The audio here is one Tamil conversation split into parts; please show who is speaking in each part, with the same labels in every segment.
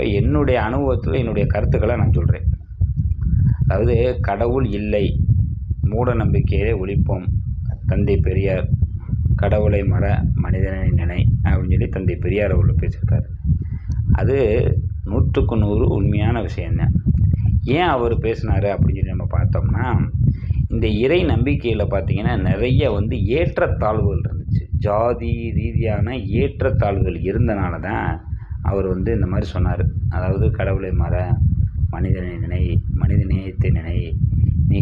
Speaker 1: இப்போ என்னுடைய அனுபவத்தில் என்னுடைய கருத்துக்களை நான் சொல்கிறேன் அதாவது கடவுள் இல்லை. மூட நம்பிக்கையை ஒழிப்போம். தந்தை பெரியார் கடவுளை மற மனிதனை நினை அப்படின்னு சொல்லி தந்தை பெரியார் அவர்கள் பேசியிருக்காரு. அது நூற்றுக்கு நூறு உண்மையான விஷயம்தான் ஏன் அவர் பேசினார் அப்படின்னு சொல்லி நம்ம பார்த்தோம்னா இந்த இறை நம்பிக்கையில் பார்த்தீங்கன்னா நிறைய வந்து ஏற்றத்தாழ்வுகள் இருந்துச்சு. ஜாதி ரீதியான ஏற்றத்தாழ்வுகள் இருந்தனால தான் அவர் வந்து இந்த மாதிரி சொன்னார். அதாவது கடவுளை மற மனிதனை நினை மனித நேயத்தை நினை. நீ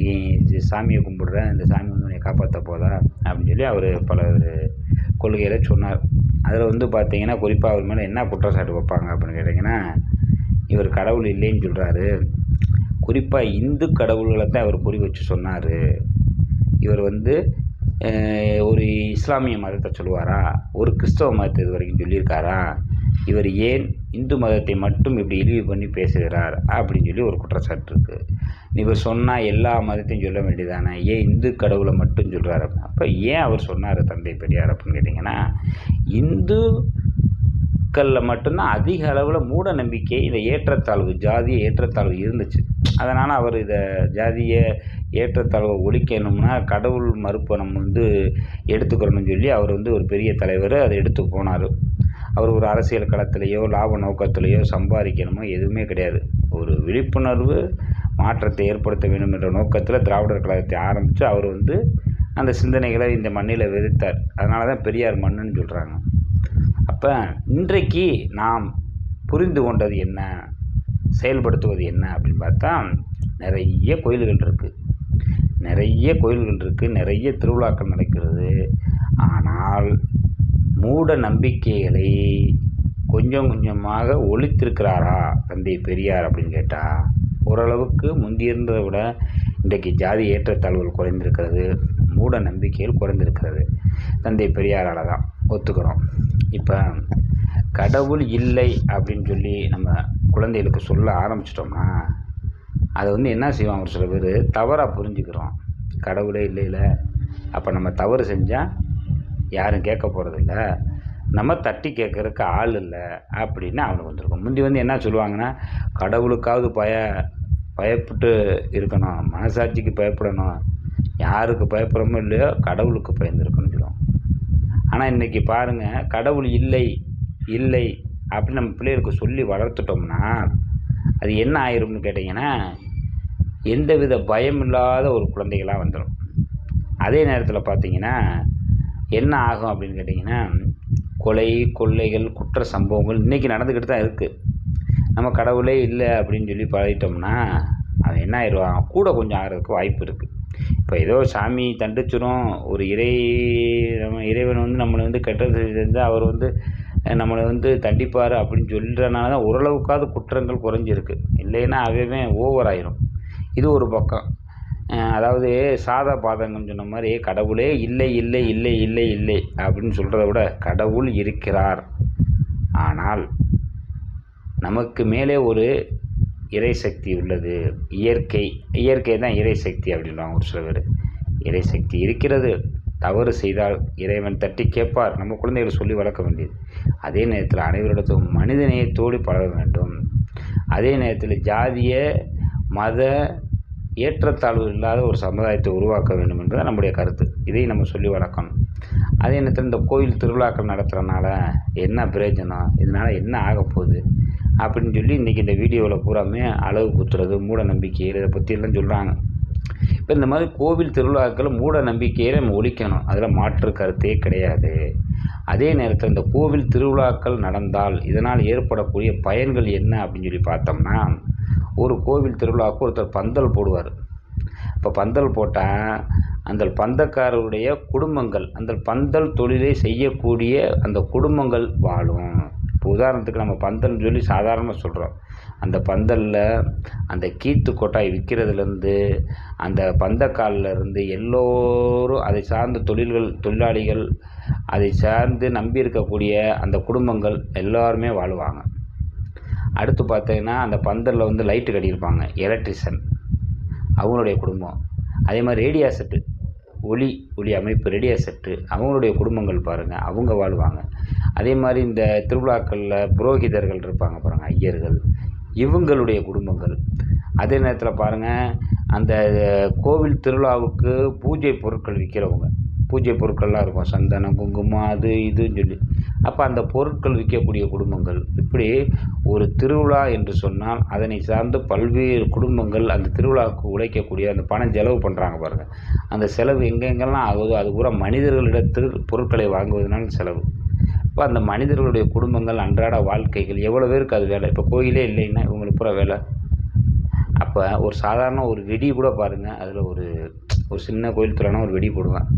Speaker 1: சாமியை கும்பிடுற இந்த சாமி வந்து உன்னை காப்பாற்ற போதா? அப்படின்னு சொல்லி அவர் பல கொள்கைகளை சொன்னார். அதில் வந்து பார்த்தீங்கன்னா குறிப்பாக அவர் மேலே என்ன குற்றச்சாட்டு வைப்பாங்க அப்படின்னு கேட்டிங்கன்னா இவர் கடவுள் இல்லைன்னு சொல்கிறாரு குறிப்பாக இந்து கடவுள்களை தான் அவர் குறி வச்சு சொன்னார். இவர் வந்து ஒரு இஸ்லாமிய மதத்தை சொல்லுவாரா? ஒரு கிறிஸ்தவ மதத்தை இது வரைக்கும் சொல்லியிருக்காரா? இவர் ஏன் இந்து மதத்தை மட்டும் இப்படி இழிவு பண்ணி பேசுகிறார் அப்படின்னு சொல்லி ஒரு குற்றச்சாட்டு இருக்குது இவர் சொன்னால் எல்லா மதத்தையும் சொல்ல வேண்டியதானே? ஏன் இந்து கடவுளை மட்டும் சொல்கிறாரு அப்போ ஏன் அவர் சொன்னார் தந்தை பெரியார் அப்படின்னு கேட்டிங்கன்னா இந்து மக்களில் மட்டும்தான் அதிக அளவில் மூட நம்பிக்கை இந்த ஏற்றத்தாழ்வு ஜாதிய ஏற்றத்தாழ்வு இருந்துச்சு. அதனால் அவர் இதை ஜாதிய ஏற்றத்தாழ்வை ஒழிக்கணும்னா கடவுள் மறுப்பை நம்ம வந்து எடுத்துக்கிறோம்னு சொல்லி அவர் வந்து ஒரு பெரிய தலைவர் அதை எடுத்து போனார். அவர் ஒரு அரசியல் களத்திலேயோ லாப நோக்கத்திலேயோ சம்பாதிக்கணுமோ எதுவுமே கிடையாது. ஒரு விழிப்புணர்வு மாற்றத்தை ஏற்படுத்த வேண்டும் என்ற நோக்கத்தில் திராவிடர் கழகத்தை ஆரம்பித்து அவர் வந்து அந்த சிந்தனைகளை இந்த மண்ணில் விதைத்தார். அதனால தான் பெரியார் மண்ணுன்னு சொல்கிறாங்க அப்போ இன்றைக்கு நாம் புரிந்து கொண்டது என்ன? செயல்படுத்துவது என்ன அப்படின்னு பார்த்தா நிறைய கோயில்கள் இருக்குது நிறைய கோயில்கள் இருக்குது நிறைய திருவிழாக்கள் நடக்கிறது. ஆனால் மூட நம்பிக்கைகளை கொஞ்சம் கொஞ்சமாக ஒழித்திருக்கிறாரா தந்தை பெரியார் அப்படின்னு கேட்டால் ஓரளவுக்கு முந்தியிருந்ததை விட இன்றைக்கு ஜாதி ஏற்றத்தாழ்வுகள் குறைந்திருக்கிறது மூட நம்பிக்கைகள் குறைந்திருக்கிறது. தந்தை பெரியாரால் தான் ஒத்துக்கிறோம். இப்போ கடவுள் இல்லை அப்படின்னு சொல்லி நம்ம குழந்தைகளுக்கு சொல்ல ஆரம்பிச்சிட்டோம்னா அதை வந்து என்ன செய்வாங்க ஒரு சில பேர்? தவறாக புரிஞ்சுக்கிறோம். கடவுளே இல்லை அப்போ நம்ம தவறு செஞ்சால் யாரும் கேட்க போகிறதில்ல நம்ம தட்டி கேட்குறதுக்கு ஆள் இல்லை அப்படின்னு அவனுக்கு வந்திருக்கும். முந்தி வந்து என்ன சொல்லுவாங்கன்னா கடவுளுக்காவது பய பயப்பட்டு இருக்கணும். மனசாட்சிக்கு பயப்படணும். யாருக்கு பயப்படுறமோ இல்லையோ கடவுளுக்கு பயந்துருக்கணும்னு சொல்லுவோம். ஆனால் இன்றைக்கி பாருங்கள் கடவுள் இல்லை இல்லை அப்படின்னு நம்ம பிள்ளைகளுக்கு சொல்லி வளர்த்துட்டோம்னா அது என்ன ஆயிரும்னு கேட்டிங்கன்னா எந்தவித பயம் இல்லாத ஒரு குழந்தைகளாக வந்துடும் அதே நேரத்தில் பார்த்தீங்கன்னா என்ன ஆகும் அப்படின்னு கேட்டிங்கன்னா கொலை கொள்ளைகள் குற்ற சம்பவங்கள் இன்றைக்கி நடந்துக்கிட்டு தான் இருக்குது நம்ம கடவுளே இல்லை அப்படின்னு சொல்லி பழகிட்டோம்னா அவன் என்ன ஆயிடுவான்? கூட கொஞ்சம் ஆகிறதுக்கு வாய்ப்பு இருக்குது இப்போ ஏதோ சாமி தண்டிச்சிரும் ஒரு இறை நம்ம இறைவன் வந்து நம்மளை வந்து கெட்டது செஞ்சால் அவர் வந்து நம்மளை வந்து தண்டிப்பார் அப்படின்னு சொல்கிறனால தான் ஓரளவுக்காவது குற்றங்கள் குறைஞ்சிருக்கு. இல்லைன்னா அவையவே ஓவர் ஆயிரும். இது ஒரு பக்கம். அதாவது சாதா பாதங்கன்னு சொன்ன மாதிரி கடவுளே இல்லை இல்லை இல்லை இல்லை இல்லை அப்படின்னு சொல்கிறத விட கடவுள் இருக்கிறார். ஆனால் நமக்கு மேலே ஒரு இறை சக்தி உள்ளது. இயற்கை இயற்கை தான் இறை சக்தி அப்படின்வாங்க ஒரு சில பேர். இறை சக்தி இருக்கிறது. தவறு செய்தால் இறைவன் தட்டி கேட்பார். நம்ம குழந்தைகளை சொல்லி வளர்க்க வேண்டியது. அதே நேரத்தில் அனைவரிடத்தும் மனித தோடி பழக வேண்டும். அதே நேரத்தில் ஜாதிய மத ஏற்றத்தாழ்வு இல்லாத ஒரு சமுதாயத்தை உருவாக்க வேண்டும் என்பது நம்முடைய கருத்து. இதையும் நம்ம சொல்லி வளர்க்கணும். அதே நேரத்தில் இந்த கோயில் திருவிழாக்கள் நடத்துகிறனால என்ன பிரயோஜனம்? இதனால் என்ன ஆக போகுது? அப்படின்னு சொல்லி இன்றைக்கி இந்த வீடியோவில் பூராமே அளவு குத்துறது மூட நம்பிக்கைகள் இதை பற்றியெல்லாம் சொல்கிறாங்க இப்போ இந்த மாதிரி கோவில் திருவிழாக்கள் மூட நம்பிக்கையை நம்ம ஒழிக்கணும். அதில் மாற்று கருத்தே கிடையாது. அதே நேரத்தில் இந்த கோவில் திருவிழாக்கள் நடந்தால் இதனால் ஏற்படக்கூடிய பயன்கள் என்ன அப்படின்னு சொல்லி பார்த்தோம்னா ஒரு கோவில் திருவிழாவுக்கு ஒருத்தர் பந்தல் போடுவார். இப்போ பந்தல் போட்டால் அந்த பந்தக்காரருடைய குடும்பங்கள் அந்த பந்தல் தொழிலை செய்யக்கூடிய அந்த குடும்பங்கள் வாழும். இப்போ உதாரணத்துக்கு நம்ம பந்தல்னு சொல்லி சாதாரணமாக சொல்கிறோம் அந்த பந்தலில் அந்த கீத்து கொட்டாய் விற்கிறதுலேருந்து அந்த பந்தக்கால்ல இருந்து எல்லோரும் அதை சார்ந்த தொழில்கள் தொழிலாளிகள் அதை சார்ந்து நம்பி இருக்கக்கூடிய அந்த குடும்பங்கள் எல்லாருமே வாழ்வாங்க. அடுத்து பார்த்தீங்கன்னா அந்த பந்தலில் வந்து லைட்டு கட்டியிருப்பாங்க எலக்ட்ரிஷியன் அவங்களுடைய குடும்பம். அதே மாதிரி ரேடியா செட்டு ஒளி ஒளி அமைப்பு ரேடியா செட்டு அவங்களுடைய குடும்பங்கள் பாருங்கள் அவங்க வாழ்வாங்க. அதே மாதிரி இந்த திருவிழாக்களில் புரோகிதர்கள் இருப்பாங்க பாருங்கள் ஐயர்கள். இவங்களுடைய குடும்பங்கள். அதே நேரத்தில் பாருங்கள் அந்த கோவில் திருவிழாவுக்கு பூஜை பொருட்கள் விற்கிறவங்க பூஜை பொருட்கள்லாம் இருக்கும். சந்தனம் குங்குமம் அது இதுன்னு சொல்லி. அப்போ அந்த பொருட்கள் விற்கக்கூடிய குடும்பங்கள். இப்படி ஒரு திருவிழா என்று சொன்னால் அதனை சார்ந்து பல்வேறு குடும்பங்கள் அந்த திருவிழாவுக்கு உழைக்கக்கூடிய அந்த பணம் செலவு பண்ணுறாங்க பாருங்கள் அந்த செலவு எங்கெங்கெல்லாம் ஆகுதோ அது பூரா மனிதர்களிடத்தில் பொருட்களை வாங்குவதனால் செலவு. இப்போ அந்த மனிதர்களுடைய குடும்பங்கள் அன்றாட வாழ்க்கைகள் எவ்வளோ பேருக்கு அது வேலை? இப்போ கோயிலே இல்லைன்னா இவங்களுக்கு பூரா வேலை. அப்போ ஒரு சாதாரண ஒரு வெடி கூட பாருங்கள் அதில் ஒரு ஒரு சின்ன கோயில் திருவிழானா ஒரு வெடி போடுவேன்.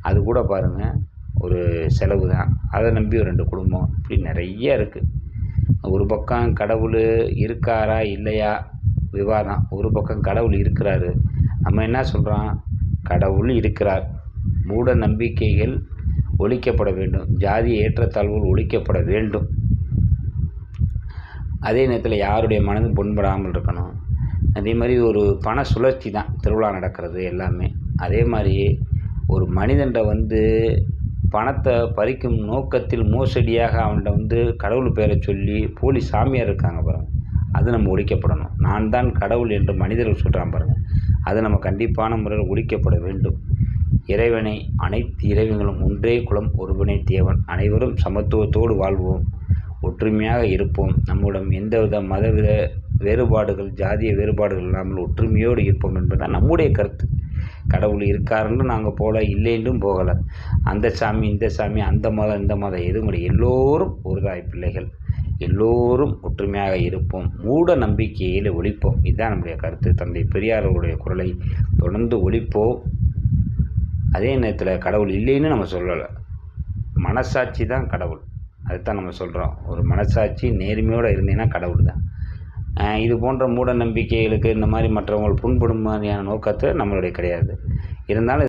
Speaker 1: அது கூட பாருங்கள் ஒரு செலவு தான் அதை நம்பி ஒரு ரெண்டு குடும்பம். இப்படி நிறைய இருக்குது ஒரு பக்கம் கடவுள் இருக்காரா இல்லையா? விவாதம். ஒரு பக்கம் கடவுள் இருக்கிறாரு. நம்ம என்ன சொல்கிறோம் கடவுள் இருக்கிறார். மூட நம்பிக்கைகள் ஒழிக்கப்பட வேண்டும். ஜாதி ஏற்றத்தாழ்வுகள் ஒழிக்கப்பட வேண்டும். அதே நேரத்தில் யாருடைய மனதும் புண்படாமல் இருக்கணும். அதே மாதிரி ஒரு பண சுழற்சி தான். திருவிழா நடக்கிறது எல்லாமே. அதே மாதிரி ஒரு மனிதன்ட வந்து பணத்தை பறிக்கும் நோக்கத்தில் மோசடியாக அவன்கிட்ட வந்து கடவுள் பேரை சொல்லி போலி சாமியார் இருக்காங்க பாருங்கள் அது நம்ம ஒழிக்கப்படணும். நான் தான் கடவுள் என்று மனிதர்கள் சொல்கிறான் பாருங்கள் அது நம்ம கண்டிப்பான முறையில் ஒழிக்கப்பட வேண்டும். இறைவனை அனைத்து இறைவங்களும் ஒன்றே குலம் ஒருவனே தேவன். அனைவரும் சமத்துவத்தோடு வாழ்வோம். ஒற்றுமையாக இருப்போம். நம்மிடம் எந்தவித மதவித வேறுபாடுகள் ஜாதிய வேறுபாடுகள் இல்லாமல் ஒற்றுமையோடு இருப்போம் என்பதுதான் நம்முடைய கருத்து. கடவுள் இருக்காருன்னு நாங்கள் போகல இல்லைன்றும் போகலை. அந்த சாமி இந்த சாமி அந்த மதம் இந்த மதம் எதுவும் கிடையாது எல்லோரும் ஒரு தாய் பிள்ளைகள். எல்லோரும் ஒற்றுமையாக இருப்போம். மூட நம்பிக்கையில் ஒழிப்போம். இதுதான் நம்முடைய கருத்து. தந்தை பெரியாரவருடைய குரலை தொடர்ந்து ஒழிப்போம். அதே நேரத்தில் கடவுள் இல்லைன்னு நம்ம சொல்லலை. மனசாட்சி தான் கடவுள். அதுதான் நம்ம சொல்கிறோம் ஒரு மனசாட்சி நேர்மையோடு இருந்தீங்கன்னா கடவுள் தான் இது போன்ற மூட நம்பிக்கைகளுக்கு இந்த மாதிரி மற்றவங்கள் புண்படும் மாதிரியான நோக்கத்தை நம்மளுடைய கிடையாது. இருந்தாலும்